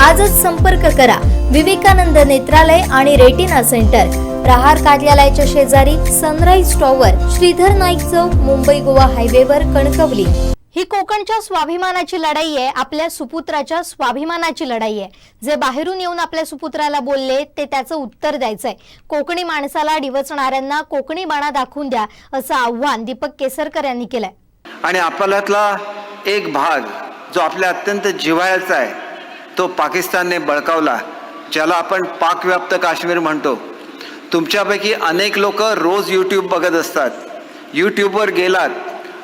आजच संपर्क करा. विवेकानंद नेत्रालय आणि रेटिना सेंटर. प्रहार कार्यालयाच्या शेजारी सनराईज टॉवर श्रीधर नाईक चौक मुंबई गोवा हायवेवर कणकवली. ही कोकणच्या स्वाभिमानाची लढाई आहे आपल्या सुपुत्राच्या स्वाभिमानाची लढाई आहे. जे बाहेरून येऊन आपल्या सुपुत्राला बोलले ते त्याचं उत्तर द्यायचंय. कोकणी माणसाला डिवचणाऱ्यांना कोकणी बाणा दाखवून द्या असं आव्हान दीपक केसरकर यांनी केलंय. आणि आपल्यातला एक भाग जो आपल्या अत्यंत जिव्हाळ्याचा आहे तो पाकिस्तानने बळकावला ज्याला आपण पाकव्याप्त काश्मीर म्हणतो. तुमच्यापैकी अनेक लोक रोज यूट्यूब बघत असतात. यूट्यूबवर गेलात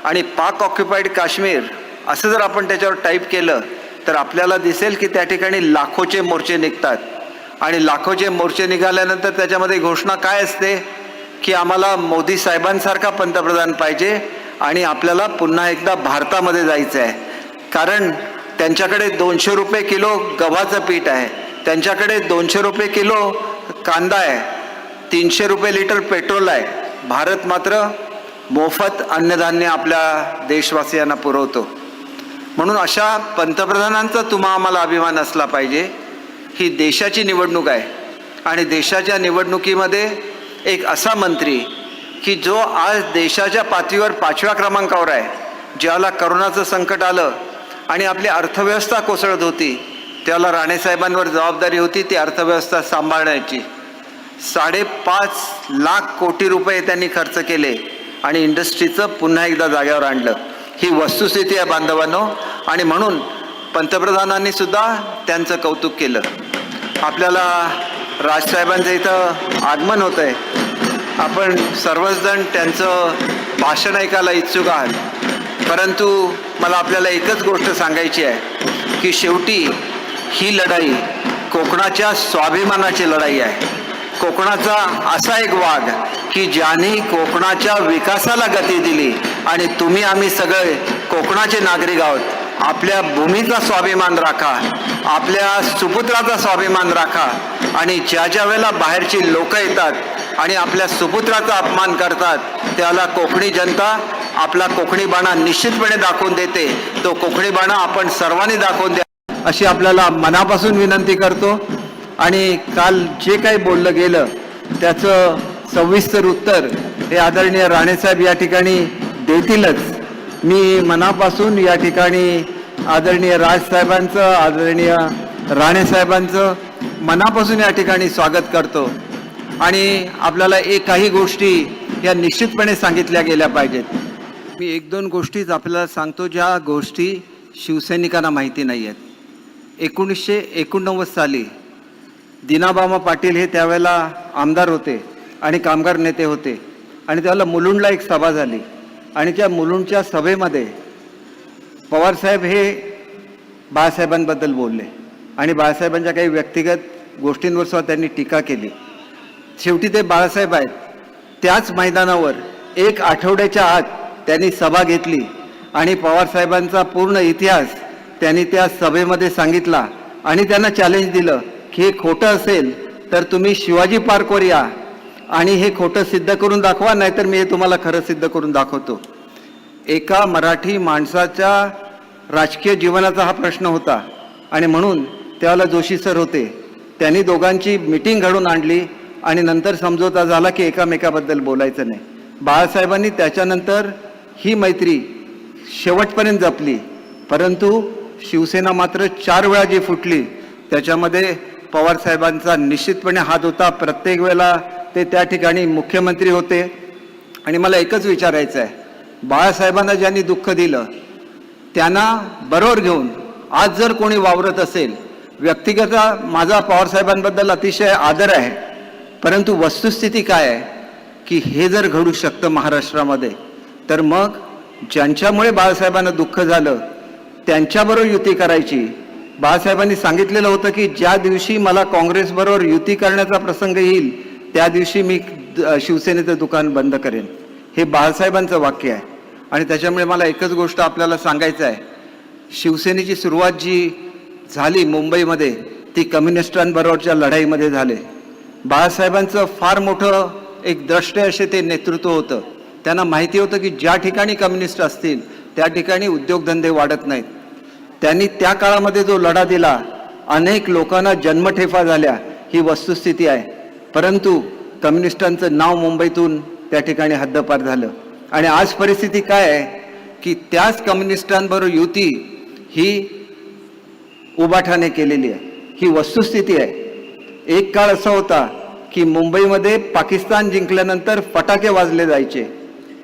आणि पाक ऑक्युपाईड काश्मीर असं जर आपण त्याच्यावर टाईप केलं तर आपल्याला दिसेल की त्या ठिकाणी लाखोचे मोर्चे निघतात. आणि लाखोचे मोर्चे निघाल्यानंतर त्याच्यामध्ये घोषणा काय असते? की आम्हाला मोदी साहेबांसारखा पंतप्रधान पाहिजे आणि आपल्याला पुन्हा एकदा भारतामध्ये जायचं आहे कारण त्यांच्याकडे दोनशे रुपये किलो गव्हाचं पीठ आहे. त्यांच्याकडे दोनशे रुपये किलो कांदा आहे. तीनशे रुपये लिटर पेट्रोल आहे. भारत मात्र मोफत अन्नधान्य आपल्या देशवासियांना पुरवतो. म्हणून अशा पंतप्रधानांचा तुम्हा आम्हाला अभिमान असला पाहिजे. ही देशाची निवडणूक आहे. आणि देशाच्या निवडणुकीमध्ये एक असा मंत्री की जो आज देशाच्या पातळीवर पाचव्या क्रमांकावर आहे. ज्याला करोनाचं संकट आलं आणि आपली अर्थव्यवस्था कोसळत होती. त्याला राणेसाहेबांवर जबाबदारी होती ती अर्थव्यवस्था सांभाळण्याची. साडेपाच लाख कोटी रुपये त्यांनी खर्च केले आणि इंडस्ट्रीचं पुन्हा एकदा जाग्यावर आणलं. ही वस्तुस्थिती आहे बांधवांनो. आणि म्हणून पंतप्रधानांनी सुद्धा त्यांचं कौतुक केलं. आपल्याला राजसाहेबांचं इथं आगमन होतं आहे आपण सर्वचजण त्यांचं भाषण ऐकायला इच्छुक आहात. परंतु मला आपल्याला एकच गोष्ट सांगायची आहे की शेवटी ही लढाई कोकणाच्या स्वाभिमानाची लढाई आहे. कोकणाचा असा एक वाघ की ज्याने कोकणाच्या विकासाला गती दिली आणि तुम्ही आम्ही सगळे कोकणाचे नागरिक आहोत आपल्या भूमीचा स्वाभिमान राखा आपल्या सुपुत्राचा स्वाभिमान राखा आणि ज्या ज्या वेळेला बाहेरची लोक येतात आणि आपल्या सुपुत्राचा अपमान करतात त्याला कोकणी जनता आपला कोकणी बाणा निश्चितपणे दाखवून देते. तो कोकणी बाणा आपण सर्वांनी दाखवून द्या. अशी आपल्याला मनापासून विनंती करतो. आणि काल जे काही बोललं गेलं त्याचं सविस्तर उत्तर हे आदरणीय राणेसाहेब या ठिकाणी देतीलच. मी मनापासून या ठिकाणी आदरणीय राजसाहेबांचं आदरणीय राणेसाहेबांचं मनापासून या ठिकाणी स्वागत करतो. आणि आपल्याला एक काही गोष्टी या निश्चितपणे सांगितल्या गेल्या पाहिजेत. मी एक दोन गोष्टीच आपल्याला सांगतो ज्या गोष्टी शिवसैनिकांना माहिती नाही आहेत एकोणीसशे एकोणनव्वद साली दिनाबामा पाटील हे त्यावेळेला आमदार होते आणि कामगार नेते होते. आणि त्यावेळेला मुलुंडला एक सभा झाली. आणि त्या मुलुंडच्या सभेमध्ये पवारसाहेब हे बाळासाहेबांबद्दल बोलले. आणि बाळासाहेबांच्या काही व्यक्तिगत गोष्टींवर सुद्धा त्यांनी टीका केली. शेवटी ते बाळासाहेब आहेत. त्याच मैदानावर एक आठवड्याच्या आत त्यांनी सभा घेतली आणि पवारसाहेबांचा पूर्ण इतिहास त्यांनी त्या सभेमध्ये सांगितला आणि त्यांना चॅलेंज दिलं की हे खोटं असेल तर तुम्ही शिवाजी पार्कवर या आणि हे खोटं सिद्ध करून दाखवा नाहीतर मी हे तुम्हाला खरं सिद्ध करून दाखवतो. एका मराठी माणसाच्या राजकीय जीवनाचा हा प्रश्न होता आणि म्हणून त्याला जोशी सर होते. त्यांनी दोघांची मिटिंग घडून आणली आणि नंतर समजोता झाला की एकामेकाबद्दल बोलायचं नाही. बाळासाहेबांनी त्याच्यानंतर ही मैत्री शेवटपर्यंत जपली. परंतु शिवसेना मात्र चार वेळा जी फुटली त्याच्यामध्ये पवारसाहेबांचा निश्चितपणे हात होता. प्रत्येक वेळेला ते त्या ठिकाणी मुख्यमंत्री होते. आणि मला एकच विचारायचं आहे बाळासाहेबांना ज्यांनी दुःख दिलं त्यांना बरोबर घेऊन आज जर कोणी वावरत असेल व्यक्तिगत माझा पवारसाहेबांबद्दल अतिशय आदर आहे परंतु वस्तुस्थिती काय आहे की हे जर घडू शकतं महाराष्ट्रामध्ये तर मग ज्यांच्यामुळे बाळासाहेबांना दुःख झालं त्यांच्याबरोबर युती करायची. बाळासाहेबांनी सांगितलेलं होतं की ज्या दिवशी मला काँग्रेसबरोबर युती करण्याचा प्रसंग येईल त्या दिवशी मी द- शिवसेनेचं दुकान बंद करेन. हे बाळासाहेबांचं वाक्य आहे. आणि त्याच्यामुळे मला एकच गोष्ट आपल्याला सांगायचं आहे. शिवसेनेची सुरुवात जी झाली मुंबईमध्ये ती कम्युनिस्टांबरोबरच्या लढाईमध्ये झाले. बाळासाहेबांचं फार मोठं एक द्रष्टे असे ते नेतृत्व होतं. त्यांना माहिती होतं की ज्या ठिकाणी कम्युनिस्ट असतील त्या ठिकाणी उद्योगधंदे वाढत नाहीत. त्यांनी त्या काळामध्ये जो लढा दिला अनेक लोकांना जन्मठेफा झाल्या ही वस्तुस्थिती आहे. परंतु कम्युनिस्टांचं नाव मुंबईतून त्या ठिकाणी हद्दपार झालं. आणि आज परिस्थिती काय आहे की त्याच कम्युनिस्टांबरोबर युती ही उबाठाने केलेली आहे. ही वस्तुस्थिती आहे. एक काळ असा होता की मुंबईमध्ये पाकिस्तान जिंकल्यानंतर फटाके वाजले जायचे.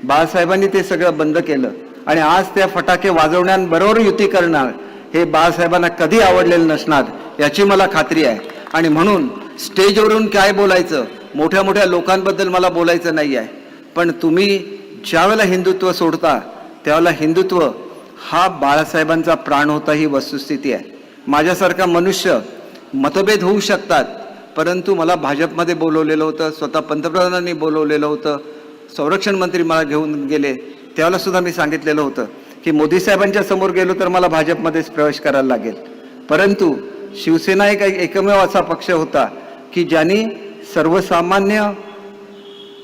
बाळासाहेबांनी ते सगळं बंद केलं. आणि आज त्या फटाके वाजवण्यांबरोबर युती करणार हे बाळासाहेबांना कधी आवडलेलं नसणार याची मला खात्री आहे. आणि म्हणून स्टेजवरून काय बोलायचं? मोठ्या मोठ्या लोकांबद्दल मला बोलायचं नाही आहे. पण तुम्ही ज्यावेळेला हिंदुत्व सोडता त्यावेळेला हिंदुत्व हा बाळासाहेबांचा प्राण होता ही वस्तुस्थिती आहे. माझ्यासारखा मनुष्य मतभेद होऊ शकतात परंतु मला भाजपमध्ये बोलवलेलं होतं स्वतः पंतप्रधानांनी बोलवलेलं होतं संरक्षण मंत्री मला घेऊन गेले त्यावेळेला सुद्धा मी सांगितलेलं होतं की मोदी साहेबांच्या समोर गेलो तर मला भाजपमध्येच प्रवेश करायला लागेल. परंतु शिवसेना एक एकमेव असा पक्ष होता की ज्यांनी सर्वसामान्य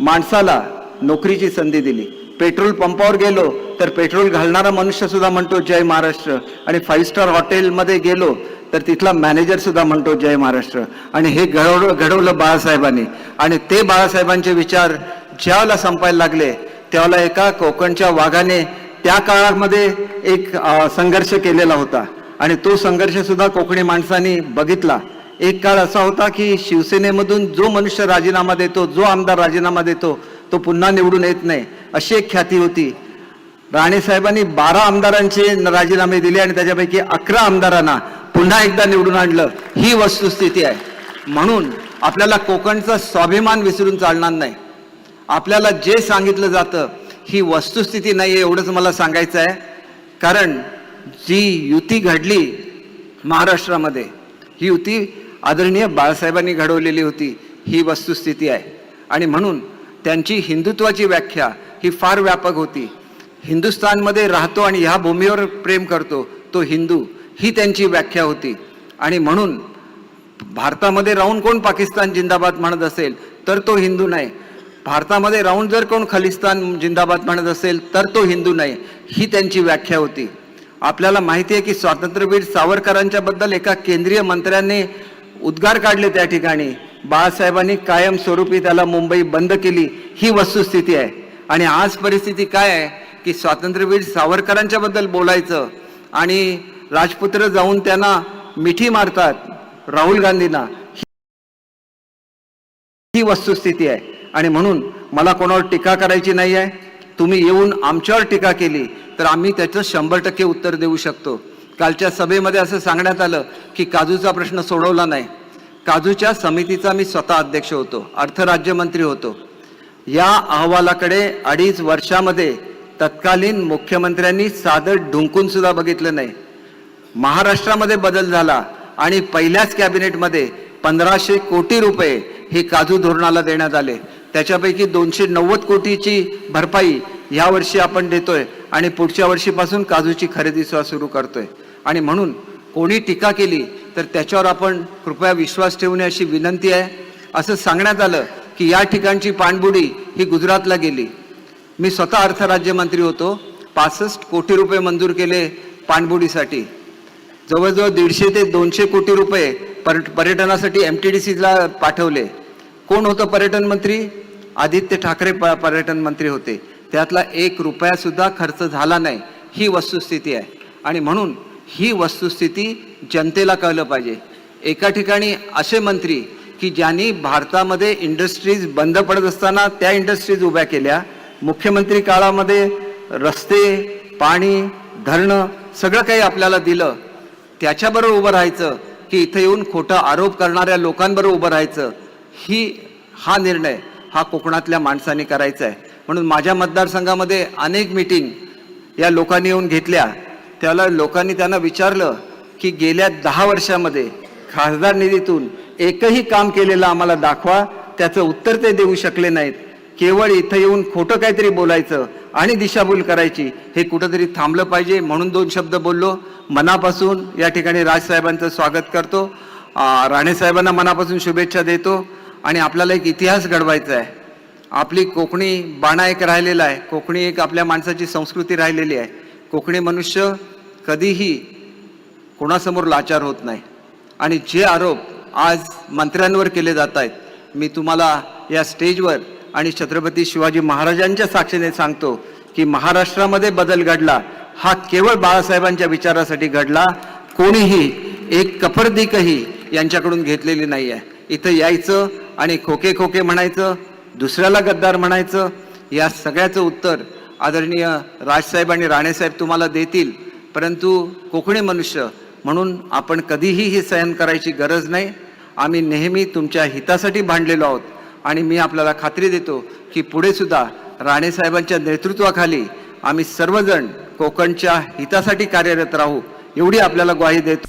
माणसाला नोकरीची संधी दिली. पेट्रोल पंपावर गेलो तर पेट्रोल घालणारा मनुष्य सुद्धा म्हणतो जय महाराष्ट्र. आणि फाईव्ह स्टार हॉटेलमध्ये गेलो तर तिथला मॅनेजर सुद्धा म्हणतो जय महाराष्ट्र. आणि हे घडवलं घडवलं बाळासाहेबांनी. आणि ते बाळासाहेबांचे विचार ज्यावेळेला संपायला लागले त्यावेळेला एका कोकणच्या वाघाने त्या काळामध्ये एक संघर्ष केलेला होता. आणि तो संघर्ष सुद्धा कोकणी माणसांनी बघितला. एक काळ असा होता की शिवसेनेमधून जो मनुष्य राजीनामा देतो जो आमदार राजीनामा देतो तो पुन्हा निवडून येत नाही अशी एक ख्याती होती. राणेसाहेबांनी बारा आमदारांचे राजीनामे दिले आणि त्याच्यापैकी अकरा आमदारांना पुन्हा एकदा निवडून आणलं. ही वस्तुस्थिती आहे. म्हणून आपल्याला कोकणचा स्वाभिमान विसरून चालणार नाही. आपल्याला जे सांगितलं जातं ही वस्तुस्थिती नाही आहे एवढंच मला सांगायचं आहे. कारण जी युती घडली महाराष्ट्रामध्ये ही युती आदरणीय बाळासाहेबांनी घडवलेली होती ही वस्तुस्थिती आहे. आणि म्हणून त्यांची हिंदुत्वाची व्याख्या ही फार व्यापक होती. हिंदुस्थानमध्ये राहतो आणि ह्या भूमीवर प्रेम करतो तो हिंदू ही त्यांची व्याख्या होती. आणि म्हणून भारतामध्ये राहून कोण पाकिस्तान जिंदाबाद म्हणत असेल तर तो हिंदू नाही. भारतामध्ये राहून जर कोण खलिस्तान जिंदाबाद म्हणत असेल तर तो हिंदू नाही. ही त्यांची व्याख्या होती. आपल्याला माहिती आहे की स्वातंत्र्यवीर सावरकरांच्या बद्दल एका केंद्रीय मंत्र्याने उद्गार काढले त्या ठिकाणी. बाळासाहेबांनी कायमस्वरूपी त्याला मुंबई बंद केली. ही वस्तुस्थिती आहे. आणि आज परिस्थिती काय आहे? की स्वातंत्र्यवीर सावरकरांच्या बद्दल बोलायचं आणि राजपुत्र जाऊन त्यांना मिठी मारतात राहुल गांधींना. ही वस्तुस्थिती आहे. आणि म्हणून मला कोणावर टीका करायची नाही आहे तुम्ही येऊन आमच्यावर टीका केली तर आम्ही त्याचं शंभर टक्के उत्तर देऊ शकतो. कालच्या सभेमध्ये असं सांगण्यात आलं की काजूचा प्रश्न सोडवला नाही. काजूच्या समितीचा मी स्वतः अध्यक्ष होतो अर्थराज्यमंत्री होतो. या अहवालाकडे अडीच वर्षामध्ये तत्कालीन मुख्यमंत्र्यांनी साधं ढुंकून सुद्धा बघितलं नाही. महाराष्ट्रामध्ये बदल झाला आणि पहिल्याच कॅबिनेटमध्ये पंधराशे कोटी रुपये हे काजू धोरणाला देण्यात आले. त्याच्यापैकी दोनशे नव्वद कोटीची भरपाई या वर्षी आपण देतोय आणि पुढच्या वर्षीपासून काजूची खरेदी सुद्धा सुरू करतोय. आणि म्हणून कोणी टीका केली तर त्याच्यावर आपण कृपया विश्वास ठेवणे अशी विनंती आहे. असं सांगण्यात आलं की या ठिकाणची पाणबुडी ही गुजरातला गेली. मी स्वतः अर्थ राज्यमंत्री होतो. पासष्ट कोटी रुपये मंजूर केले पाणबुडीसाठी. जवळजवळ दीडशे ते दोनशे कोटी रुपये पर पर्यटनासाठी एम टी डी सीला पाठवले. कोण होतं पर्यटन मंत्री? आदित्य ठाकरे प पर्यटन मंत्री होते. त्यातला एक रुपया सुद्धा खर्च झाला नाही. ही वस्तुस्थिती आहे. आणि म्हणून ही वस्तुस्थिती जनतेला कळलं पाहिजे. एका ठिकाणी असे मंत्री की ज्यांनी भारतामध्ये इंडस्ट्रीज बंद पडत असताना त्या इंडस्ट्रीज उभ्या केल्या. मुख्यमंत्री काळामध्ये रस्ते पाणी धरणं सगळं काही आपल्याला दिलं. त्याच्याबरोबर उभं राहायचं की इथं येऊन खोटा आरोप करणाऱ्या लोकांबरोबर उभं राहायचं. ही हा निर्णय हा कोकणातल्या माणसाने करायचा आहे म्हणून माझ्या मतदारसंघामध्ये अनेक मिटिंग या लोकांनी येऊन घेतल्या. त्याला लोकांनी त्यांना विचारलं की गेल्या दहा वर्षामध्ये खासदार निधीतून एकही काम केलेलं आम्हाला दाखवा त्याचं उत्तर ते देऊ शकले नाहीत. केवळ इथं येऊन खोटं काहीतरी बोलायचं आणि दिशाभूल करायची हे कुठंतरी थांबलं पाहिजे म्हणून दोन शब्द बोललो. मनापासून या ठिकाणी राजसाहेबांचं स्वागत करतो. राणेसाहेबांना मनापासून शुभेच्छा देतो. आणि आपल्याला एक इतिहास घडवायचा आहे. आपली कोकणी बाणा एक राहिलेला आहे. कोकणी एक आपल्या माणसाची संस्कृती राहिलेली आहे. कोकणी मनुष्य कधीही कोणासमोर लाचार होत नाही. आणि जे आरोप आज मंत्र्यांवर केले जात आहेत मी तुम्हाला या स्टेजवर आणि छत्रपती शिवाजी महाराजांच्या साक्षीने सांगतो की महाराष्ट्रामध्ये बदल घडला हा केवळ बाळासाहेबांच्या विचारासाठी घडला कोणीही एक कफरदिकही यांच्याकडून घेतलेली नाही आहे इथं यायचं आणि खोके खोके म्हणायचं दुसऱ्याला गद्दार म्हणायचं या सगळ्याचं उत्तर आदरणीय राजसाहेब आणि राणेसाहेब तुम्हाला देतील. परंतु कोकणी मनुष्य म्हणून आपण कधीही हे सहन करायची गरज नाही. आम्ही नेहमी तुमच्या हितासाठी भांडलेलो आहोत आणि मी आपल्याला खात्री देतो की पुढे सुद्धा राणेसाहेबांच्या नेतृत्वाखाली आम्ही सर्वजण कोकणच्या हितासाठी कार्यरत राहू एवढी आपल्याला ग्वाही देतो.